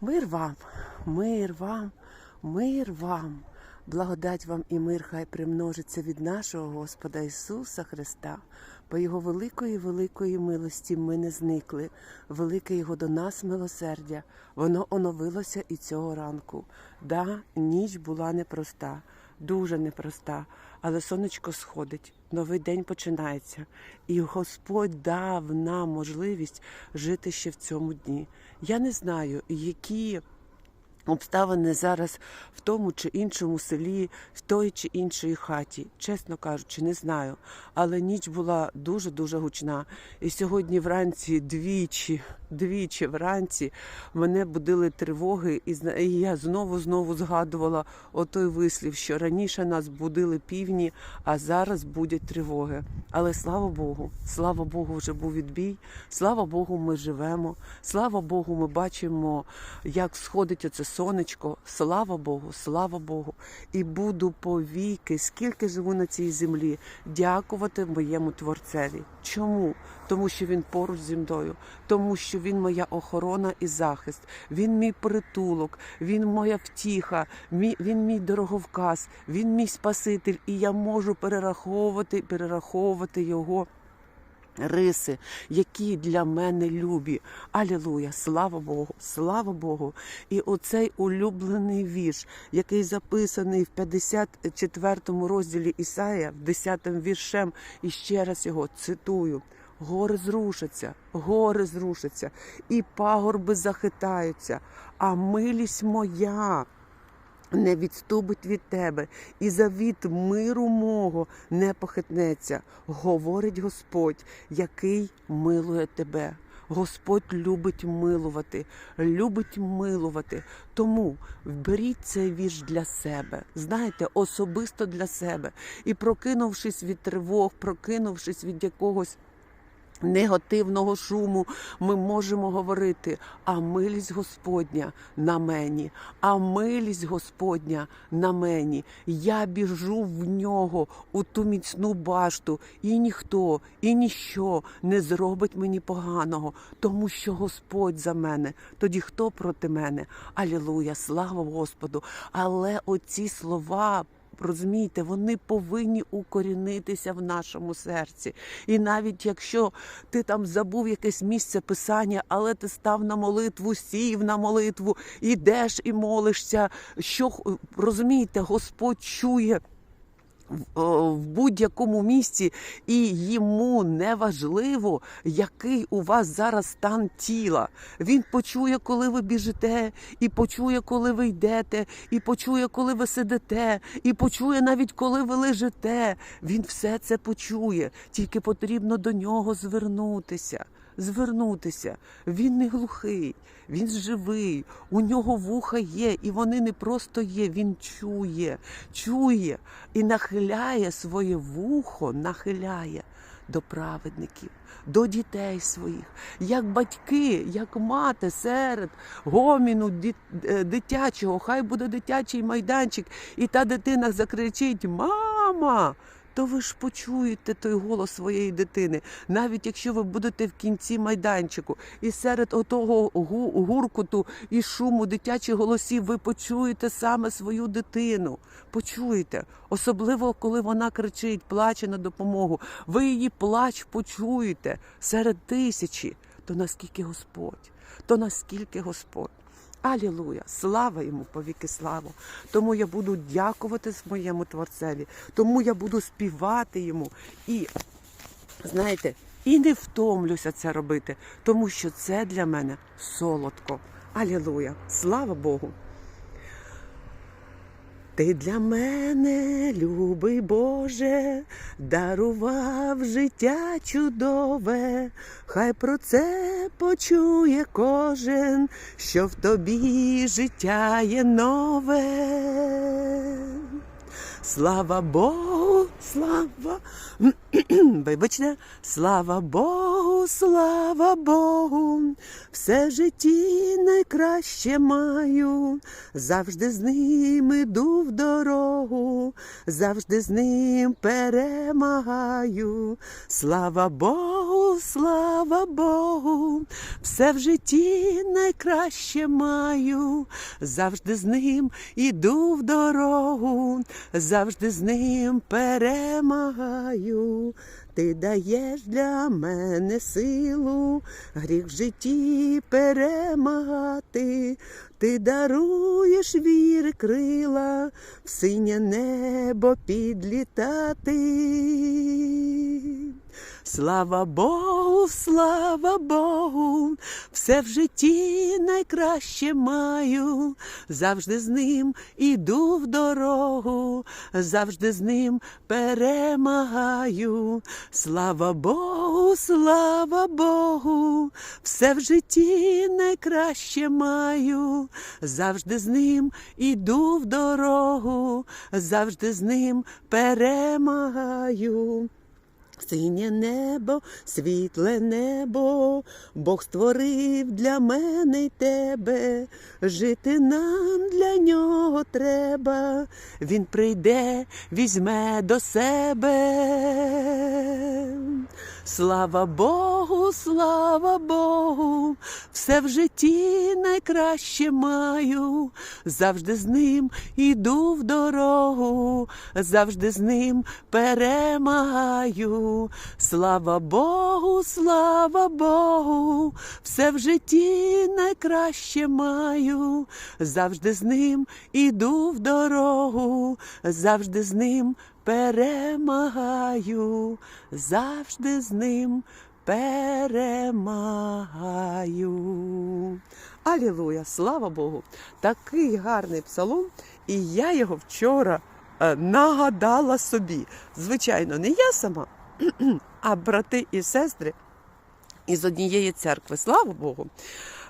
Мир вам, мир вам, мир вам. Благодать вам і мир хай примножиться від нашого Господа Ісуса Христа. По Його великої, великої милості ми не зникли. Велике Його до нас милосердя. Воно оновилося і цього ранку. Да, ніч була непроста, дуже непроста, але сонечко сходить. Новий день починається, і Господь дав нам можливість жити ще в цьому дні. Я не знаю, які обставини зараз в тому чи іншому селі, в той чи іншій хаті. Чесно кажучи, не знаю. Але ніч була дуже дуже гучна. І сьогодні вранці двічі, двічі вранці мене будили тривоги, і я знову знову згадувала отой вислів, що раніше нас будили півні, а зараз будуть тривоги. Але слава Богу, слава Богу, вже був відбій. Слава Богу, ми живемо. Слава Богу, ми бачимо, як сходить оце сонечко. Слава Богу, слава Богу. І буду повіки, скільки живу на цій землі, дякувати моєму творцеві. Чому? Тому що він поруч зі мною, тому що він моя охорона і захист. Він мій притулок, він моя втіха, він мій дороговказ, він мій спаситель, і я можу перераховувати, перераховувати його. Риси, які для мене любі. Алілуя! Слава Богу! Слава Богу! І оцей улюблений вірш, який записаний в 54 розділі Ісая, в 10 віршем, і ще раз його цитую. Гори зрушаться, гори зрушаться, і пагорби захитаються, а милість моя не відступить від тебе, і завіт миру мого не похитнеться, говорить Господь, який милує тебе. Господь любить милувати, любить милувати. Тому беріть цей вірш для себе, знаєте, особисто для себе. І прокинувшись від тривог, прокинувшись від якогось негативного шуму, ми можемо говорити: а милість Господня на мені, а милість Господня на мені. Я біжу в нього у ту міцну башту, і ніхто, і ніщо не зробить мені поганого, тому що Господь за мене. Тоді хто проти мене? Алілуя, слава Господу! Але оці слова. Розумієте, вони повинні укорінитися в нашому серці. І навіть якщо ти там забув якесь місце писання, але ти став на молитву, сів на молитву, ідеш і молишся. Що розумієте, Господь чує. В- будь-якому місці, і йому не важливо, який у вас зараз стан тіла. Він почує, коли ви біжите, і почує, коли ви йдете, і почує, коли ви сидите, і почує навіть коли ви лежите. Він все це почує. Тільки потрібно до нього звернутися. Звернутися. Він не глухий, він живий, у нього вуха є, і вони не просто є. Він чує, чує і нахиляє своє вухо, нахиляє до праведників, до дітей своїх, як батьки, як мати серед гоміну е, дитячого, хай буде дитячий майданчик, і та дитина закричить Мама! То ви ж почуєте той голос своєї дитини, навіть якщо ви будете в кінці майданчику, і серед отого гу- гуркоту і шуму дитячих голосів ви почуєте саме свою дитину. Почуєте, особливо коли вона кричить, плаче на допомогу. Ви її плач почуєте серед тисячі. То наскільки Господь, то наскільки Господь. Алілуя! Слава йому повіки славу. Тому я буду дякувати моєму творцеві, тому я буду співати йому і, знаєте, і не втомлюся це робити, тому що це для мене солодко. Алілуя! Слава Богу! Ти для мене, любий Боже, дарував життя чудове, хай про це почує кожен, що в тобі життя є нове. Слава Богу, слава. Вибачте, слава Богу, слава Богу, все житті найкраще маю, завжди з ним іду в дорогу, завжди з ним перемагаю. Слава Богу, слава Богу, все в житті найкраще маю, завжди з ним іду в дорогу, завжди з ним перемагаю. Ти даєш для мене силу, гріх в житті перемагати, ти даруєш віри крила, в синє небо підлітати. Слава Богу, слава Богу, все в житті найкраще маю, завжди з ним іду в дорогу, завжди з ним перемагаю. Слава Богу, слава Богу, все в житті найкраще маю, завжди з ним іду в дорогу, завжди з ним перемагаю. Синє небо, світле небо, Бог створив для мене й тебе. Жити нам для нього треба. Він прийде, візьме до себе. Слава Богу, слава Богу, все в житті найкраще маю, завжди з ним іду в дорогу, завжди з ним перемагаю. Слава Богу, слава Богу, все в житті найкраще маю, завжди з ним іду в дорогу, завжди з ним перемагаю, завжди з ним перемагаю. Алілуя, слава Богу! Такий гарний псалом, і я його вчора е, нагадала собі. Звичайно, не я сама, а брати і сестри із однієї церкви. Слава Богу!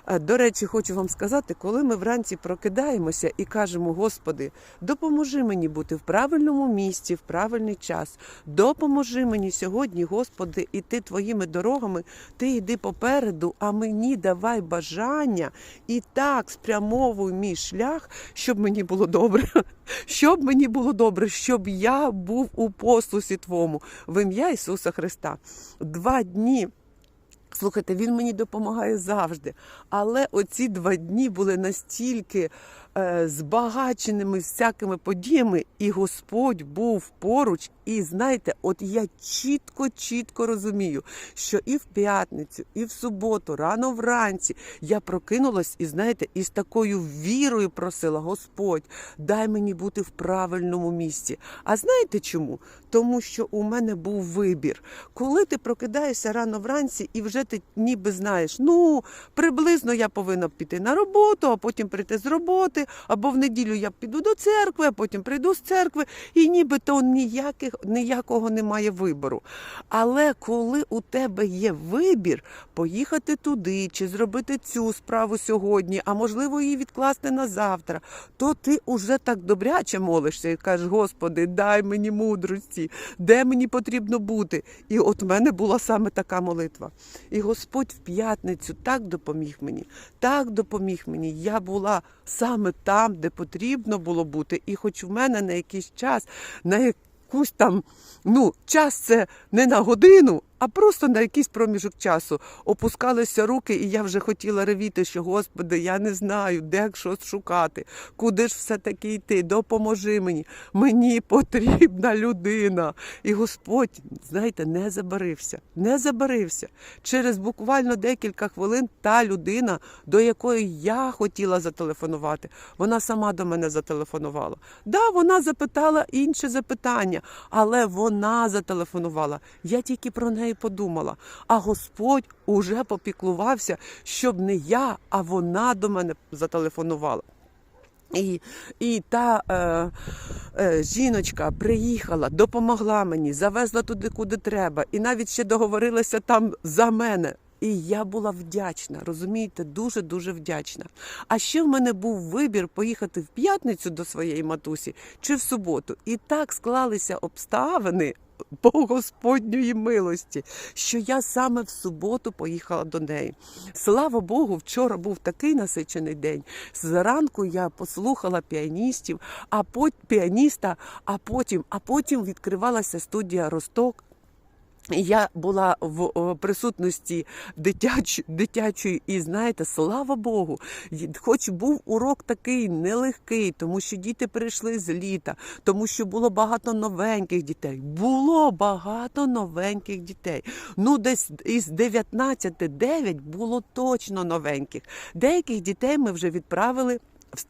До речі, хочу вам сказати, коли ми вранці прокидаємося і кажемо, Господи, допоможи мені бути в правильному місці, в правильний час. Допоможи мені сьогодні, Господи, іти твоїми дорогами. Ти йди попереду, а мені давай бажання і так спрямовуй мій шлях, щоб мені було добре. Щоб мені було добре, щоб я був у послусі Твому в ім'я Ісуса Христа. Два дні. Слухайте, він мені допомагає завжди. Але оці два дні були настільки е, збагаченими всякими подіями, і Господь був поруч. І знаєте, от я чітко, чітко розумію, що і в п'ятницю, і в суботу, рано вранці я прокинулась і знаєте, із такою вірою просила: Господь, дай мені бути в правильному місці. А знаєте чому? Тому що у мене був вибір. Коли ти прокидаєшся рано вранці, і вже ти ніби знаєш, ну приблизно я повинна піти на роботу, а потім прийти з роботи, або в неділю я піду до церкви, а потім прийду з церкви, і нібито ніяких, ніякого немає вибору. Але коли у тебе є вибір поїхати туди чи зробити цю справу сьогодні, а можливо її відкласти на завтра, то ти уже так добряче молишся і кажеш, Господи, дай мені мудрості, де мені потрібно бути. І от в мене була саме така молитва. І Господь в п'ятницю так допоміг мені, так допоміг мені. Я була саме там, де потрібно було бути. І хоч в мене на якийсь час, на якусь там, ну, час це не на годину, а просто на якийсь проміжок часу опускалися руки, і я вже хотіла ревіти, що Господи, я не знаю, де щось шукати, куди ж все-таки йти, допоможи мені. Мені потрібна людина. І Господь, знаєте, не забарився, не забарився. Через буквально декілька хвилин та людина, до якої я хотіла зателефонувати, вона сама до мене зателефонувала. Да, вона запитала інше запитання, але вона зателефонувала. Я тільки про неї подумала. А Господь уже попіклувався, щоб не я, а вона до мене зателефонувала. І, і та е, е, жіночка приїхала, допомогла мені, завезла туди, куди треба, і навіть ще договорилася там за мене. І я була вдячна, розумієте, дуже дуже вдячна. А ще в мене був вибір поїхати в п'ятницю до своєї матусі чи в суботу. І так склалися обставини. По Господньої милості, що я саме в суботу поїхала до неї. Слава Богу, вчора був такий насичений день. Зранку я послухала піаністів, а піаніста, а потім, а потім відкривалася студія Росток. Я була в присутності дитяч, дитячої, і знаєте, слава Богу, хоч був урок такий нелегкий, тому що діти прийшли з літа, тому що було багато новеньких дітей. Було багато новеньких дітей. Ну, десь із 19 9 було точно новеньких. Деяких дітей ми вже відправили.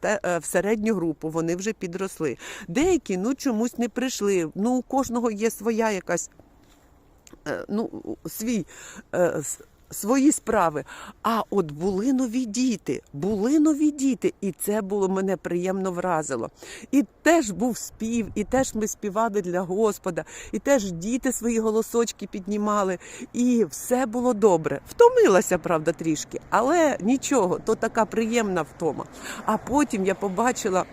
Е, в середню групу вони вже підросли. Деякі ну чомусь не прийшли. Ну у кожного є своя якась ну, свій, е, свої справи. А от були нові діти, були нові діти, і це було мене приємно вразило. І теж був спів, і теж ми співали для Господа, і теж діти свої голосочки піднімали, і все було добре. Втомилася, правда, трішки, але нічого, то така приємна втома. А потім я побачила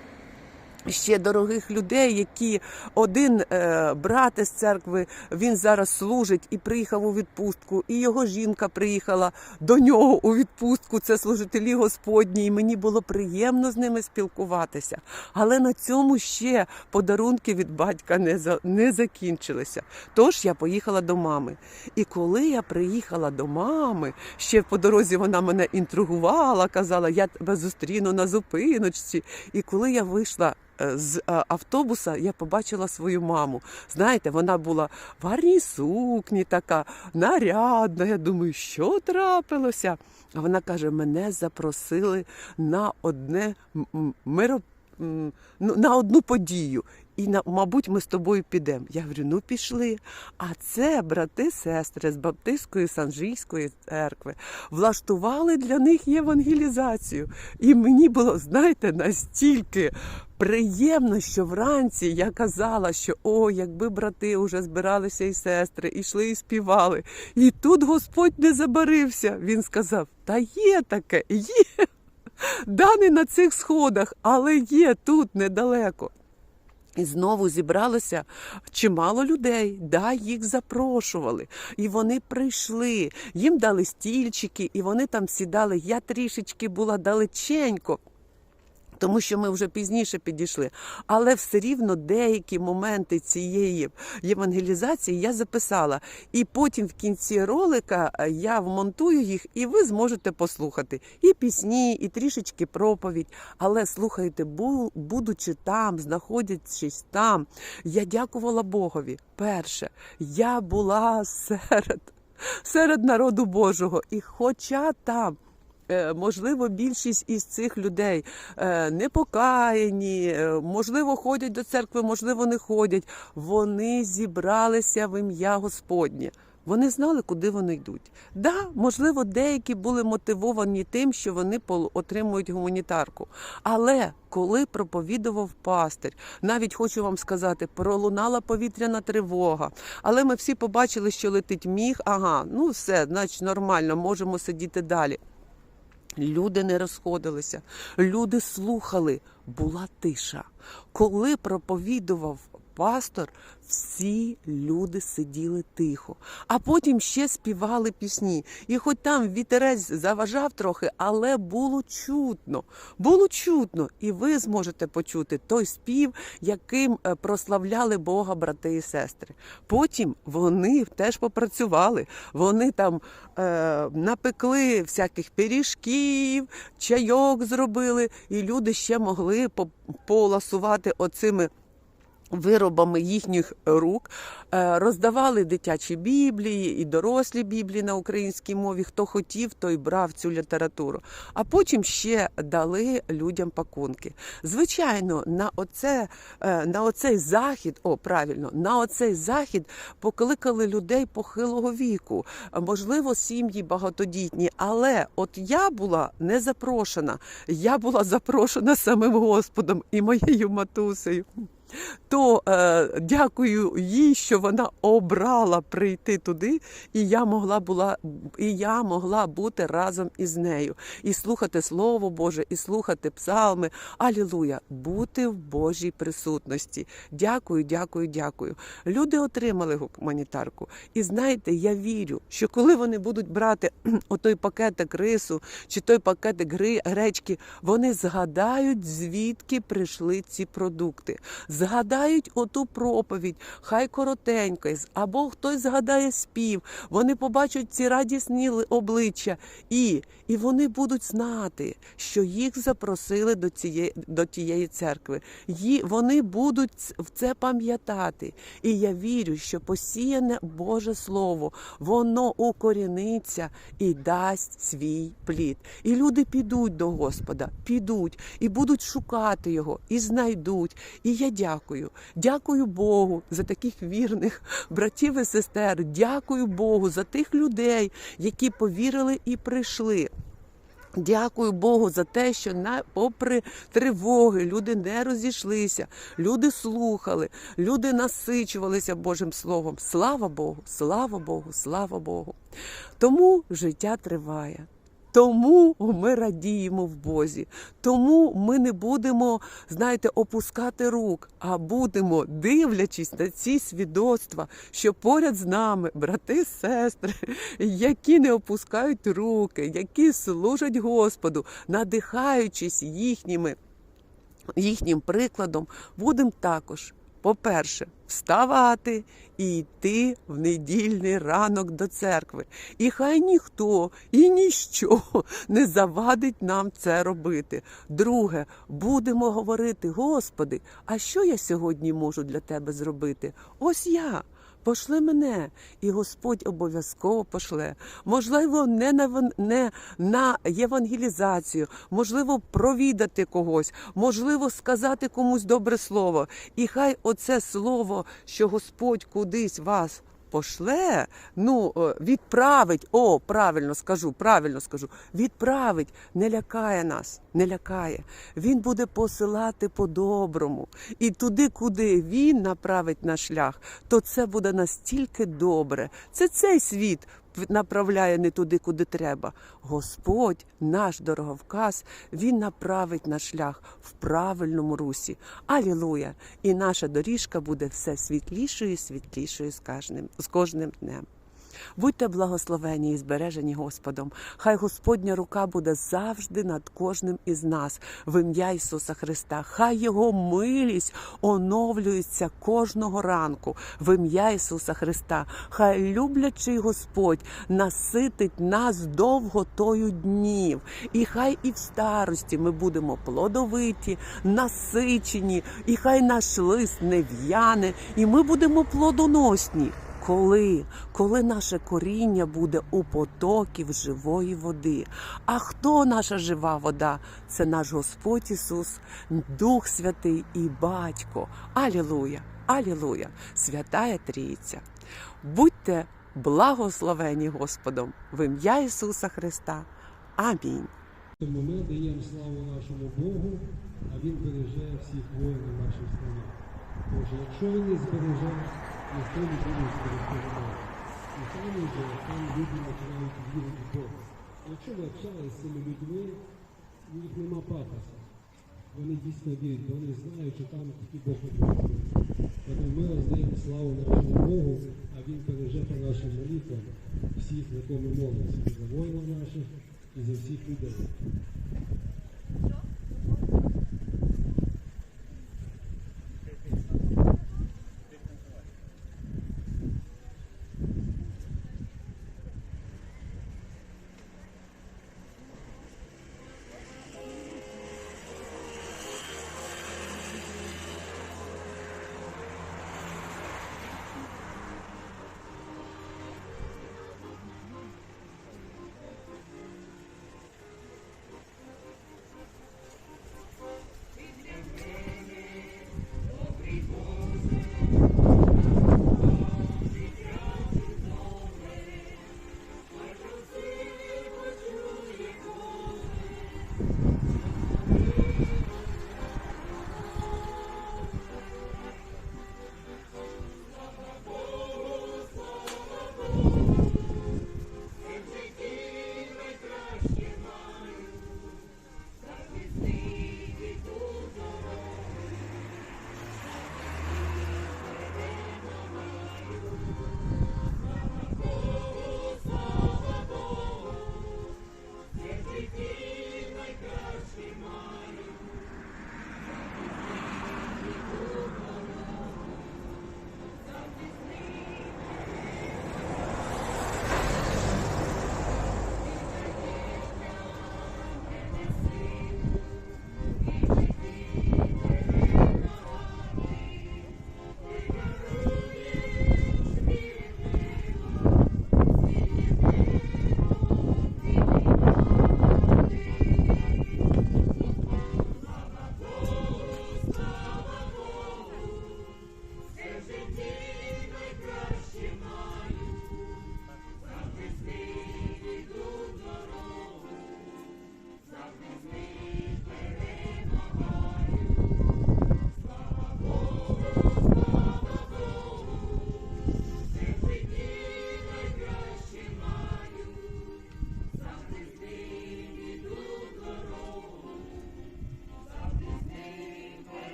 ще дорогих людей, які один е, брат із церкви, він зараз служить і приїхав у відпустку, і його жінка приїхала до нього у відпустку. Це служителі Господні, і мені було приємно з ними спілкуватися. Але на цьому ще подарунки від батька не, за, не закінчилися. Тож я поїхала до мами. І коли я приїхала до мами, ще по дорозі вона мене інтригувала, казала, я тебе зустріну на зупиночці. І коли я вийшла з е, автобуса, я побачила свою маму. Знаєте, вона була в гарній сукні, така нарядна. Я думаю, що трапилося? А вона каже: мене запросили на одне м- м- миро... м, ну, на одну подію. І мабуть, ми з тобою підемо. Я говорю, ну пішли. А це брати, сестри з Баптистської Санжійської церкви влаштували для них євангелізацію. І мені було, знаєте, настільки приємно, що вранці я казала, що о, якби брати вже збиралися і сестри, ішли і співали. І тут Господь не забарився. Він сказав: Та є таке, є. Да, не на цих сходах, але є тут недалеко. І знову зібралося чимало людей. Да, їх запрошували. І вони прийшли. Їм дали стільчики, і вони там сідали. Я трішечки була далеченько. Тому що ми вже пізніше підійшли, але все рівно деякі моменти цієї євангелізації я записала. І потім в кінці ролика е, я вмонтую їх, і ви зможете послухати і пісні, і трішечки проповідь. Але слухайте, будучи там, знаходячись там, я дякувала Богові. Перше, я була серед, серед народу Божого, і хоча там. Е, Можливо, більшість із цих людей е, непокаяні, е, можливо, ходять до церкви, можливо, не ходять. Вони зібралися в ім'я Господнє. Вони знали, куди вони йдуть. Да, можливо, деякі були мотивовані тим, що вони отримують гуманітарку. Але коли проповідував пастир, навіть хочу вам сказати, пролунала повітряна тривога. Але ми всі побачили, що летить міг. Ага, ну все, значить нормально, можемо сидіти далі. Люди не розходилися, люди слухали, була тиша. Коли проповідував пастор, всі люди сиділи тихо, а потім ще співали пісні. І хоч там вітерець заважав трохи, але було чутно, було чутно, і ви зможете почути той спів, яким е, прославляли Бога брати і сестри. Потім вони теж попрацювали. Вони там е, напекли всяких пиріжків, чайок зробили, і люди ще могли по- поласувати оцими. Виробами їхніх рук Е, роздавали дитячі біблії і дорослі біблії на українській мові. Хто хотів, той брав цю літературу. А потім ще дали людям пакунки. Звичайно, на оце е, на оцей захід, о, правильно, на оцей захід покликали людей похилого віку, можливо, сім'ї багатодітні. Але от я була не запрошена. Я була запрошена самим Господом і моєю матусею. То е, дякую їй, що вона обрала прийти туди, і я могла була і я могла бути разом із нею і слухати Слово Боже, і слухати псалми. Алілуя! Бути в Божій присутності. Дякую, дякую, дякую. Люди отримали гуманітарку. І знаєте, я вірю, що коли вони будуть брати отой пакетик рису чи той пакетик гречки, вони згадають, звідки прийшли ці продукти. Згадають оту проповідь, хай коротенько, або хтось згадає спів. Вони побачать ці радісні обличчя, і, і вони будуть знати, що їх запросили до цієї, до тієї церкви. Ї, вони будуть в це пам'ятати. І я вірю, що посіяне Боже Слово, воно укоріниться і дасть свій плід. І люди підуть до Господа, підуть і будуть шукати його, і знайдуть. І я дякую. Дякую Дякую Богу за таких вірних братів і сестер. Дякую Богу за тих людей, які повірили і прийшли. Дякую Богу за те, що на попри тривоги люди не розійшлися, люди слухали, люди насичувалися Божим Словом. Слава Богу, слава Богу, слава Богу. Тому життя триває. Тому ми радіємо в Бозі, тому ми не будемо, знаєте, опускати рук, а будемо, дивлячись на ці свідоцтва, що поряд з нами брати, сестри, які не опускають руки, які служать Господу, надихаючись їхніми їхнім прикладом, будемо також, по-перше, вставати і йти в недільний ранок до церкви. І хай ніхто і ніщо не завадить нам це робити. Друге, будемо говорити, Господи, а що я сьогодні можу для тебе зробити? Ось я. Пошли мене, і Господь обов'язково пошле. Можливо, не на не на євангелізацію, можливо, провідати когось, можливо, сказати комусь добре слово. І хай оце слово, що Господь кудись вас пошле, ну е, відправить. О, правильно скажу, правильно скажу. Відправить, не лякає нас, не лякає. Він буде посилати по-доброму. І туди, куди він направить на шлях, то це буде настільки добре. Це цей світ направляє не туди, куди треба. Господь, наш дороговказ, він направить наш шлях в правильному русі. Алілуя! І наша доріжка буде все світлішою і світлішою з кожним, з кожним днем. Будьте благословені і збережені Господом. Хай Господня рука буде завжди над кожним із нас в ім'я Ісуса Христа. Хай Його милість оновлюється кожного ранку в ім'я Ісуса Христа. Хай люблячий Господь наситить нас довготою днів. І хай і в старості ми будемо плодовиті, насичені, і хай наш лист не в'яне, і ми будемо плодоносні. Коли? Коли наше коріння буде у потоків живої води. А хто наша жива вода? Це наш Господь Ісус, Дух Святий і Батько. Алілуя! Алілуя! Святая Трійця! Будьте благословені Господом в ім'я Ісуса Христа. Амінь. Тому ми даємо славу нашому Богу, а Він береже всіх воїнів нашої страни. Боже, якщо Він не збереже, ніхто не буде. І самі вже там люди починають вірити в Бога. Якщо ви общалися з цими людьми, у них нема пафоса. Вони дійсно вірять, вони знають, що там тільки Бог одного. Тому ми роздаємо славу нашому Богу, а Він береже по нашим молитвам всіх, на кого ми молимося, за воїнів наших, і за всіх людей.